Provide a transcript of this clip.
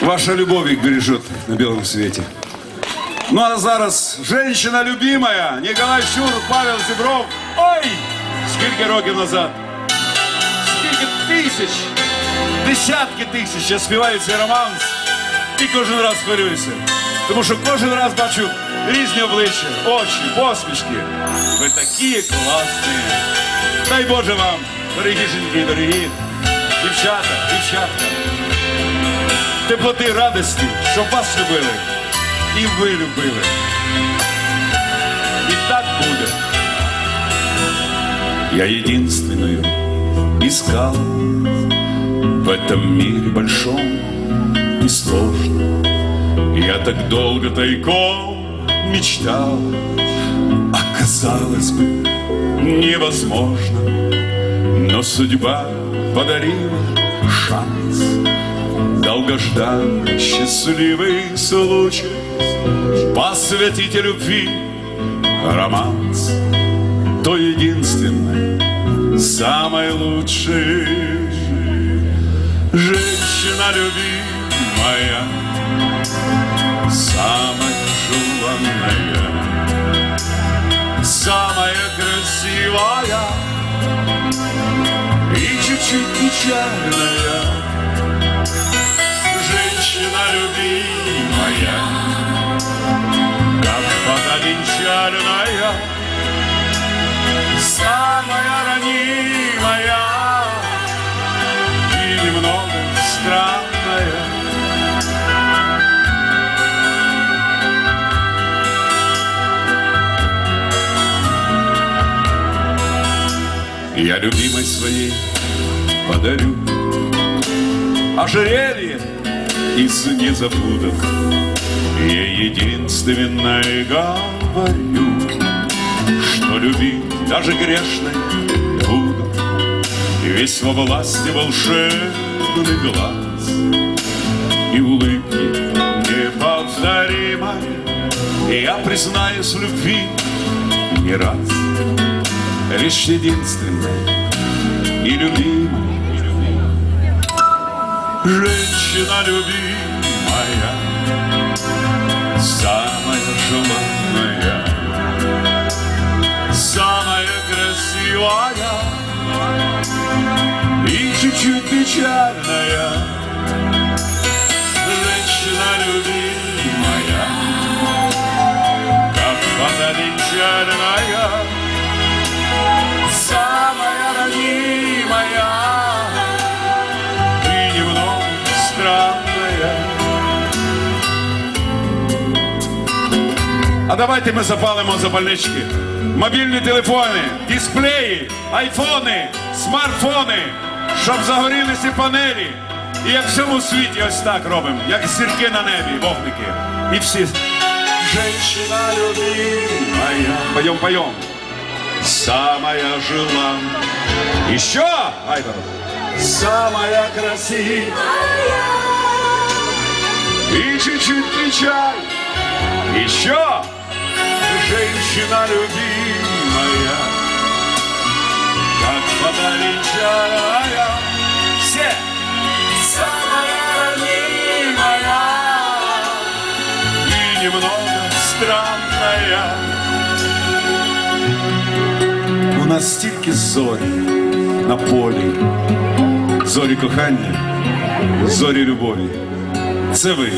Ваша любовь их бережет на белом свете. Ну а зараз женщина любимая, Николай Щур, Павел Зібров. Ой! Скільки років назад? Скільки тисяч, десятки тисяч я співаю цей романс і кожен раз хвилююся. Тому що кожен раз бачу різні обличчя, очі, посмішки. Ви такі класні. Дай Боже вам, дорогі жінки, дорогі дівчата, дівчатка. Теплоти радості, щоб вас любили. І ви любили. І так буде. Я единственную искал В этом мире большом и сложном Я так долго тайком мечтал А казалось бы, невозможно Но судьба подарила шанс Долгожданный счастливый случай. Посвятить любви романс То единственное, самое лучшее Женщина любимая Самая желанная Самая красивая И чуть-чуть печальная Женщина любимая. Как вода венчальная Самая ранимая. И немного странная. Я любимой своей подарю ожерелье из незабудок. Я единственное говорю, что любить даже грешной буду. Весь во власти волшебный глаз и улыбки неповторимой. Я признаюсь в любви не раз, лишь единственной и любимой. Женщина любимая, самая желанная, самая красивая и чуть-чуть печальная. А давайте ми запалимо запальнички. Мобільні телефони, дисплеї, айфони, смартфони, щоб загорілися панелі. І як в всьому світі ось так робимо, як зірки на небі, вогники. І всі. Женщина любимая. Поем, поем. Самая желанная. Еще, Айдар. Самая красивая. И чуть-чуть печаль. Еще женщина любимая, как вода венчальная. Все. Самая ранимая и немного странная. У нас стільки зорі на полі, зорі кохання, зорі любові. Це ви.